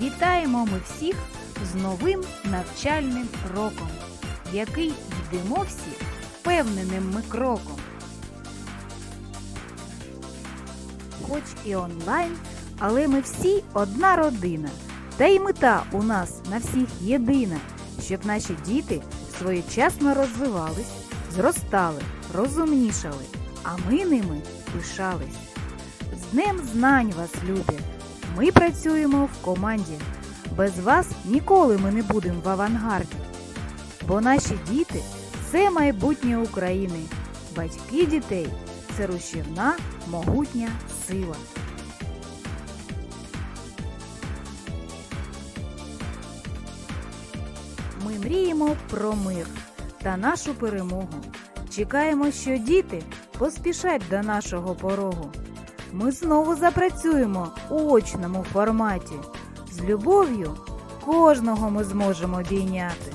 Вітаємо ми всіх з новим навчальним роком, який йдемо всі впевненим ми кроком. Хоч і онлайн, але ми всі одна родина. Та й мета у нас на всіх єдина, щоб наші діти своєчасно розвивались, зростали, розумнішали, а ми ними пишались. З Днем знань вас, любі! Ми працюємо в команді. Без вас ніколи ми не будемо в авангарді. Бо наші діти це майбутнє України. Батьки дітей це рушівна, могутня сила. Ми мріємо про мир та нашу перемогу. Чекаємо, що діти поспішать до нашого порогу. Ми знову запрацюємо у очному форматі. З любов'ю кожного ми зможемо обійняти.